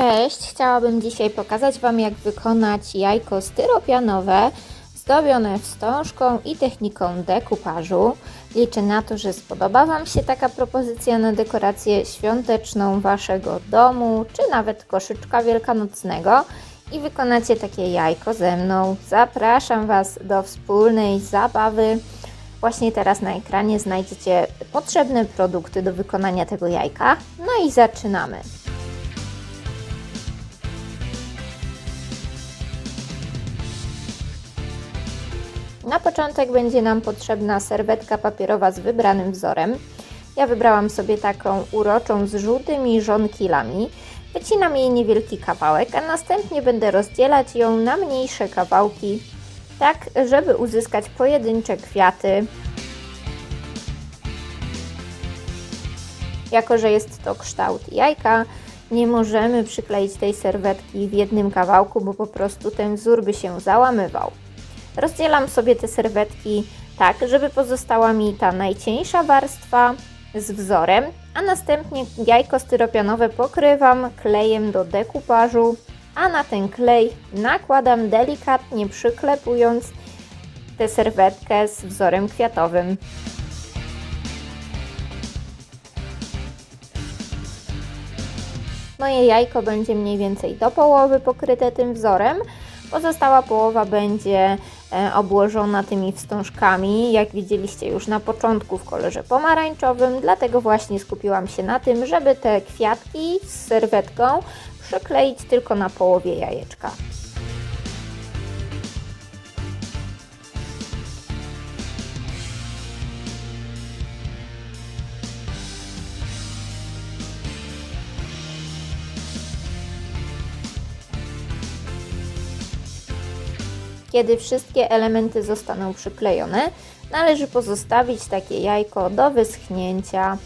Cześć, chciałabym dzisiaj pokazać Wam jak wykonać jajko styropianowe zdobione wstążką i techniką dekupażu. Liczę na to, że spodoba Wam się taka propozycja na dekorację świąteczną Waszego domu, czy nawet koszyczka wielkanocnego i wykonacie takie jajko ze mną. Zapraszam Was do wspólnej zabawy. Właśnie teraz na ekranie znajdziecie potrzebne produkty do wykonania tego jajka. No i zaczynamy. Na początek będzie nam potrzebna serwetka papierowa z wybranym wzorem. Ja wybrałam sobie taką uroczą z żółtymi żonkilami. Wycinam jej niewielki kawałek, a następnie będę rozdzielać ją na mniejsze kawałki, tak żeby uzyskać pojedyncze kwiaty. Jako, że jest to kształt jajka, nie możemy przykleić tej serwetki w jednym kawałku, bo po prostu ten wzór by się załamywał. Rozdzielam sobie te serwetki tak, żeby pozostała mi ta najcieńsza warstwa z wzorem, a następnie jajko styropianowe pokrywam klejem do dekupażu, a na ten klej nakładam delikatnie przyklepując tę serwetkę z wzorem kwiatowym. Moje jajko będzie mniej więcej do połowy pokryte tym wzorem. Pozostała połowa będzie e, obłożona tymi wstążkami, jak widzieliście już na początku w kolorze pomarańczowym, dlatego właśnie skupiłam się na tym, żeby te kwiatki z serwetką przykleić tylko na połowie jajeczka. Kiedy wszystkie elementy zostaną przyklejone, należy pozostawić takie jajko do wyschnięcia.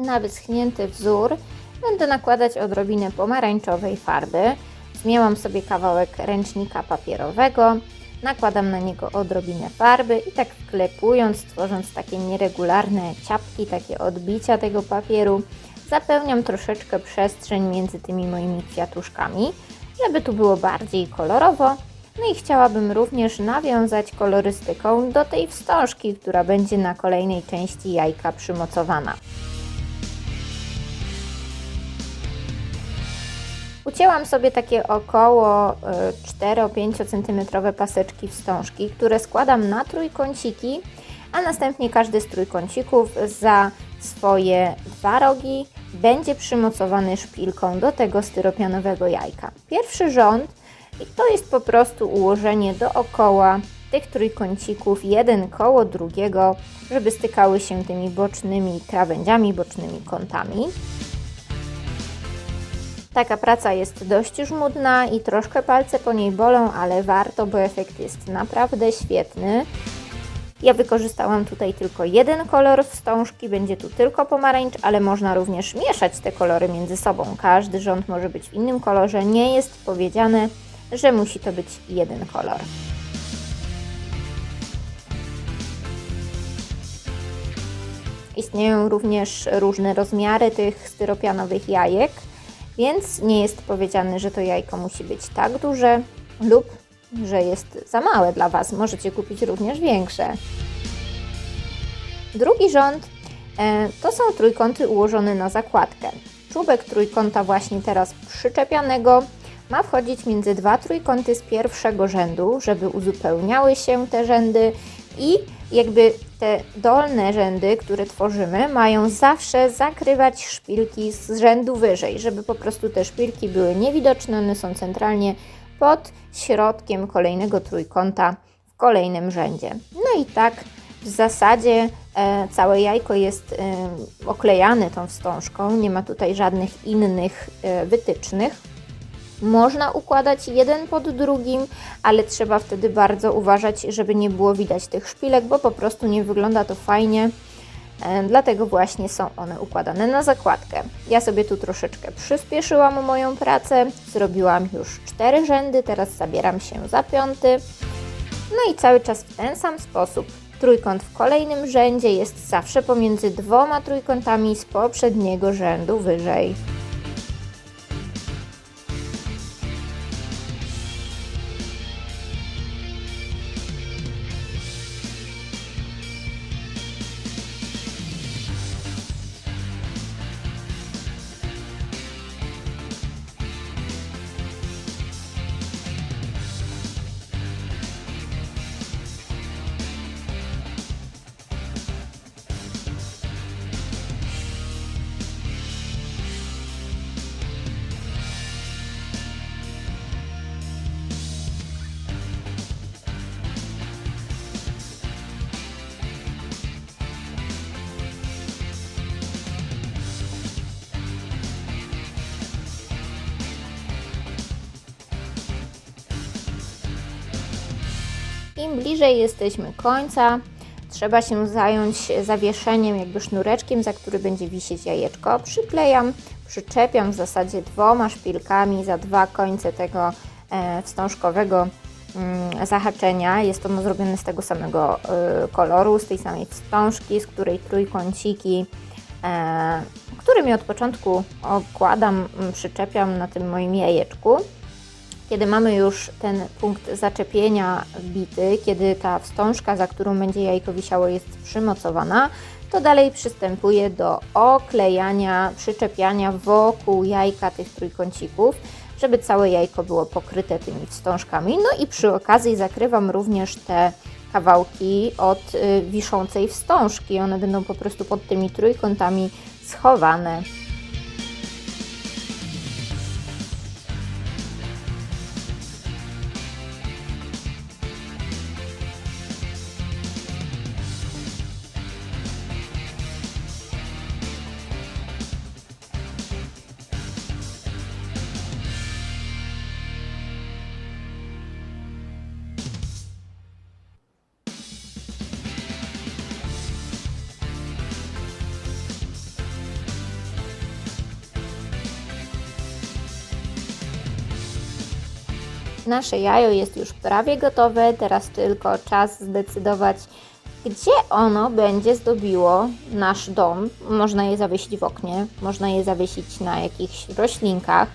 Na wyschnięty wzór będę nakładać odrobinę pomarańczowej farby. Zmiałam sobie kawałek ręcznika papierowego, nakładam na niego odrobinę farby i tak wklepując, tworząc takie nieregularne ciapki, takie odbicia tego papieru, zapełniam troszeczkę przestrzeń między tymi moimi kwiatuszkami, żeby tu było bardziej kolorowo. No i chciałabym również nawiązać kolorystyką do tej wstążki, która będzie na kolejnej części jajka przymocowana. Ucięłam sobie takie około 4-5 cm paseczki wstążki, które składam na trójkąciki, a następnie każdy z trójkącików za swoje dwa rogi będzie przymocowany szpilką do tego styropianowego jajka. Pierwszy rząd to jest po prostu ułożenie dookoła tych trójkącików, jeden koło drugiego, żeby stykały się tymi bocznymi krawędziami, bocznymi kątami. Taka praca jest dość żmudna i troszkę palce po niej bolą, ale warto, bo efekt jest naprawdę świetny. Ja wykorzystałam tutaj tylko jeden kolor wstążki, będzie tu tylko pomarańcz, ale można również mieszać te kolory między sobą. Każdy rząd może być w innym kolorze, nie jest powiedziane, że musi to być jeden kolor. Istnieją również różne rozmiary tych styropianowych jajek, więc nie jest powiedziane, że to jajko musi być tak duże lub że jest za małe dla Was. Możecie kupić również większe. Drugi rząd e, to są trójkąty ułożone na zakładkę. Czubek trójkąta właśnie teraz przyczepianego ma wchodzić między dwa trójkąty z pierwszego rzędu, żeby uzupełniały się te rzędy i jakby te dolne rzędy, które tworzymy, mają zawsze zakrywać szpilki z rzędu wyżej, żeby po prostu te szpilki były niewidoczne, one są centralnie pod środkiem kolejnego trójkąta w kolejnym rzędzie. No i tak w zasadzie e, całe jajko jest e, oklejane tą wstążką, nie ma tutaj żadnych innych e, wytycznych. Można układać jeden pod drugim, ale trzeba wtedy bardzo uważać, żeby nie było widać tych szpilek, bo po prostu nie wygląda to fajnie. E, Dlatego właśnie są one układane na zakładkę. Ja sobie tu troszeczkę przyspieszyłam moją pracę, zrobiłam już cztery rzędy, teraz zabieram się za piąty. No i cały czas w ten sam sposób. Trójkąt w kolejnym rzędzie jest zawsze pomiędzy dwoma trójkątami z poprzedniego rzędu wyżej. Im bliżej jesteśmy końca, trzeba się zająć zawieszeniem, jakby sznureczkiem, za który będzie wisieć jajeczko. Przyklejam, przyczepiam w zasadzie dwoma szpilkami za dwa końce tego e, wstążkowego mm, zahaczenia. Jest ono zrobione z tego samego e, koloru, z tej samej wstążki, z której trójkąciki, e, którymi od początku okładam, przyczepiam na tym moim jajeczku. Kiedy mamy już ten punkt zaczepienia wbity, kiedy ta wstążka, za którą będzie jajko wisiało, jest przymocowana, to dalej przystępuję do oklejania, przyczepiania wokół jajka tych trójkącików, żeby całe jajko było pokryte tymi wstążkami. No i przy okazji zakrywam również te kawałki od y, wiszącej wstążki. One będą po prostu pod tymi trójkątami schowane. Nasze jajo jest już prawie gotowe, teraz tylko czas zdecydować, gdzie ono będzie zdobiło nasz dom. Można je zawiesić w oknie, można je zawiesić na jakichś roślinkach,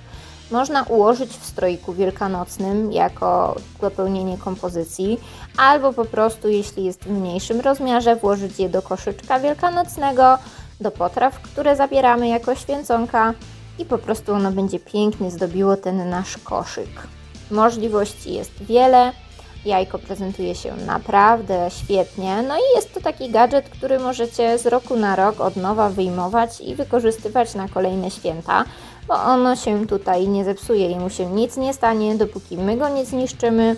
można ułożyć w stroiku wielkanocnym jako dopełnienie kompozycji, albo po prostu, jeśli jest w mniejszym rozmiarze, włożyć je do koszyczka wielkanocnego, do potraw, które zabieramy jako święconka i po prostu ono będzie pięknie zdobiło ten nasz koszyk. Możliwości jest wiele. Jajko prezentuje się naprawdę świetnie. No i jest to taki gadżet, który możecie z roku na rok od nowa wyjmować i wykorzystywać na kolejne święta, bo ono się tutaj nie zepsuje i mu się nic nie stanie, dopóki my go nie zniszczymy,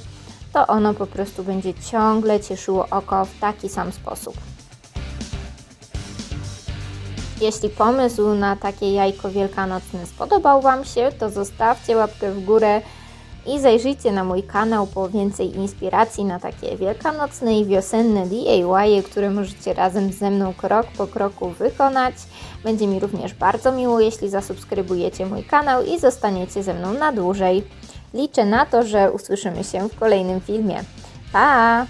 to ono po prostu będzie ciągle cieszyło oko w taki sam sposób. Jeśli pomysł na takie jajko wielkanocne spodobał Wam się, to zostawcie łapkę w górę i zajrzyjcie na mój kanał po więcej inspiracji na takie wielkanocne i wiosenne DIY, które możecie razem ze mną krok po kroku wykonać. Będzie mi również bardzo miło, jeśli zasubskrybujecie mój kanał i zostaniecie ze mną na dłużej. Liczę na to, że usłyszymy się w kolejnym filmie. Pa!